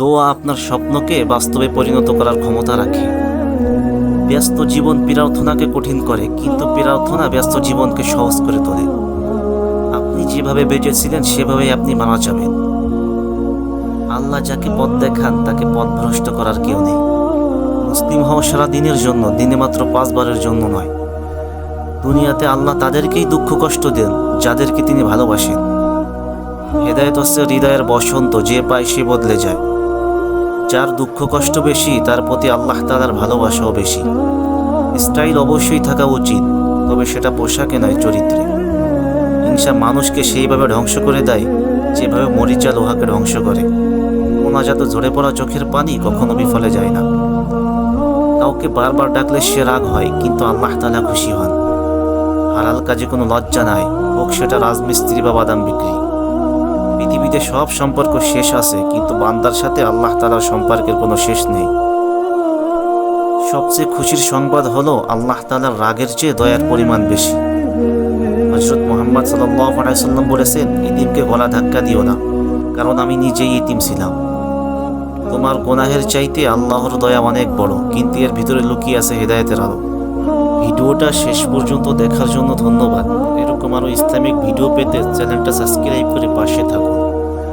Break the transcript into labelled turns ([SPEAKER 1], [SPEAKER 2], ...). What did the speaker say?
[SPEAKER 1] দোয়া আপনার স্বপ্নকে বাস্তবে পরিণত করার ক্ষমতা রাখে। ব্যস্ত জীবন প্রার্থনাকে কঠিন করে, কিন্তু প্রার্থনা ব্যস্ত জীবনকে সহজ করে তোলে। আপনি যেভাবে বেঁচেছিলেন, সেভাবেই আপনি মারা যাবেন। আল্লাহ যাকে পথ দেখান, তাকে পথ ভ্রষ্ট করার কেউ নেই। মুসলিম হওয়া সারা দিনের জন্য, দিনে মাত্র পাঁচবারের জন্য নয়। দুনিয়াতে আল্লাহ তাদেরকেই দুঃখ কষ্ট দেন, যাদেরকে তিনি ভালোবাসেন। হেদায়ত হৃদয়ের বসন্ত, যে পায় সে বদলে যায়। যার দুঃখ কষ্ট বেশি, তার প্রতি আল্লাহ তালার ভালোবাসাও বেশি। স্টাইল অবশ্যই থাকা উচিত, তবে সেটা পোশাকে নয়, চরিত্রে। হিংসা মানুষকে সেইভাবে ধ্বংস করে দেয়, যেভাবে মরিচা লোহাকে ধ্বংস করে। মোনাজাত ঝরে পড়া চোখের পানি কখনো বিফলে যায় না। কাউকে বারবার ডাকলে সে রাগ হয়, কিন্তু আল্লাহ তালা খুশি হন। হালাল কাজে কোনো লজ্জা নাই, হোক সেটা রাজমিস্ত্রি বা বাদাম বিক্রি। পৃথিবীতে সব সম্পর্ক শেষ আছে, কিন্তু বান্দার সাথে আল্লাহ তালার সম্পর্কের কোনো শেষ নেই। সবচেয়ে খুশির সংবাদ হলো আল্লাহ তালার রাগের চেয়ে দয়ার পরিমাণ বেশি। হজরত মোহাম্মদ সাল্লাম বলেছেন ইতিমকে গলা ধাক্কা দিও না, কারণ আমি নিজেই ইতিম ছিলাম। তোমার গোনাহের চাইতে আল্লাহর দয়া অনেক বড়, কিন্তু এর ভিতরে লুকিয়ে আছে হেদায়েতের আলো। ভিডিওটা শেষ পর্যন্ত দেখার জন্য ধন্যবাদ। এরকম আরও ইসলামিক ভিডিও পেতে চ্যানেলটা সাবস্ক্রাইব করে পাশে থাকুন।